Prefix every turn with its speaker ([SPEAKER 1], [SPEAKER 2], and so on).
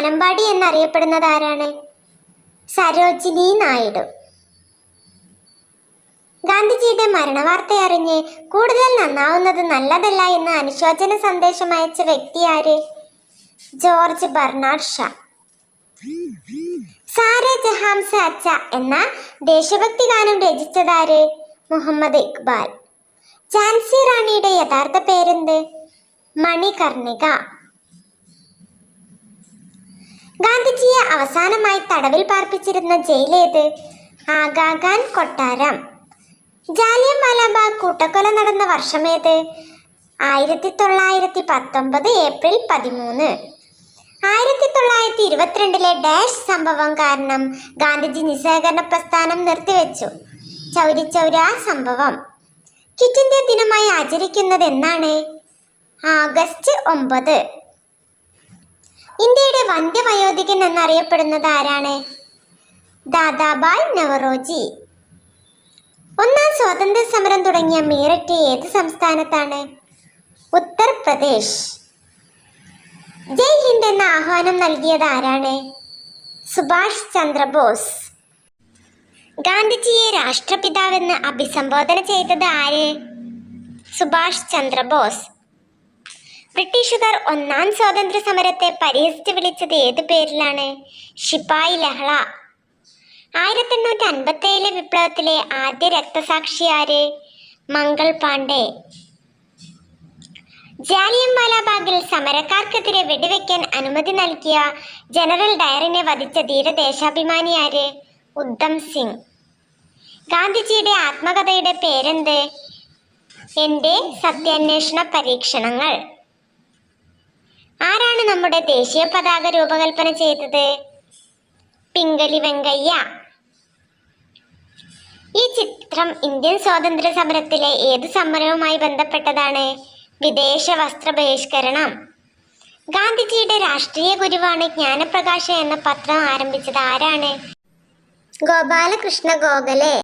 [SPEAKER 1] വാനമ്പാടി എന്നറിയപ്പെടുന്നത് ആരാണ്? സരോജിനി നായിഡു. ഗാന്ധിജിയുടെ മരണവാർത്ത അറിഞ്ഞ് കൂടുതൽ നന്നാവുന്നത് നല്ലതല്ല എന്ന് അനുശോചന സന്ദേശം അയച്ച വ്യക്തി ആര്? George Bernard Shaw. സാരെ ജഹാം സെ അച്ച എന്ന ദേശഭക്തി ഗാനം രചിച്ചതാര് മുഹമ്മദ് ഇക്ബാൽ. ഝാൻസി റാണിയുടെ യഥാർത്ഥ പേരെന്ത്? മണികർണിക ഗാന്ധിജിയെ അവസാനമായി തടവിൽ പാർപ്പിച്ചിരുന്ന ജയിലേത് ആഗാഖാൻ കൊട്ടാരം. ജാലിയൻ വാലാബാഗ് കൂട്ടക്കൊല നടന്ന വർഷമേത് ആയിരത്തി തൊള്ളായിരത്തി പത്തൊമ്പത് ഏപ്രിൽ പതിമൂന്ന്. ആയിരത്തി തൊള്ളായിരത്തി ഇരുപത്തിരണ്ടിലെ ഡാഷ് സംഭവം കാരണം ഗാന്ധിജി നിസ്സഹകരണ പ്രസ്ഥാനം നിർത്തിവെച്ചു. ചൗരി ചൗര സംഭവം. ഇന്ത്യ ദിനമായി ആചരിക്കുന്നത് എന്നാണ് ആഗസ്റ്റ് ഒമ്പത്. ഇന്ത്യയുടെ വന്ധ്യവയോധികൻ എന്നറിയപ്പെടുന്നത് ആരാണ്? ദാദാബായ് നവറോജി. ഒന്നാം സ്വാതന്ത്ര്യ സമരം തുടങ്ങിയ മീററ്റ് ഏത് സംസ്ഥാനത്താണ്? ഉത്തർപ്രദേശ്. ജയ് ഹിന്ദ് എന്ന ആഹ്വാനം നൽകിയത് ആരാണ്? സുഭാഷ് ചന്ദ്രബോസ് ഗാന്ധിജിയെ രാഷ്ട്രപിതാവെന്ന് അഭിസംബോധന ചെയ്തത് ആര്? സുഭാഷ് ചന്ദ്രബോസ് ബ്രിട്ടീഷുകാർ ഒന്നാം സ്വാതന്ത്ര്യ സമരത്തെ പരിഹസിച്ച് വിളിച്ചത് ഏത് പേരിലാണ്? ഷിപ്പായി ലഹള. ആയിരത്തി എണ്ണൂറ്റി അൻപത്തി ഏഴിലെ വിപ്ലവത്തിലെ ആദ്യ രക്തസാക്ഷി ആര്? മംഗൾ പാണ്ഡെ. ജാലിയൻ വാലാബാഗിൽ സമരക്കാർക്കെതിരെ വെടിവെക്കാൻ അനുമതി നൽകിയ ജനറൽ ഡയറിനെ വധിച്ച ധീരദേശാഭിമാനി ആര്? ഉദ്ധം സിംഗ്. ഗാന്ധിജിയുടെ ആത്മകഥയുടെ പേരെന്ത്? എന്റെ സത്യാന്വേഷണ പരീക്ഷണങ്ങൾ. ആരാണ് നമ്മുടെ ദേശീയ പതാക രൂപകൽപ്പന ചെയ്തത്? പിങ്കലി വെങ്കയ്യ. ഈ ചിത്രം ഇന്ത്യൻ സ്വാതന്ത്ര്യ സമരത്തിലെ ഏത് സമരവുമായി ബന്ധപ്പെട്ടതാണ്? വിദേശ വസ്ത്ര ബഹിഷ്കരണം ഗാന്ധിജിയുടെ രാഷ്ട്രീയ ഗുരുവാണ് ജ്ഞാനപ്രകാശ എന്ന പത്രം ആരംഭിച്ചത്. ആരാണ്? ഗോപാലകൃഷ്ണ ഗോഖലെ.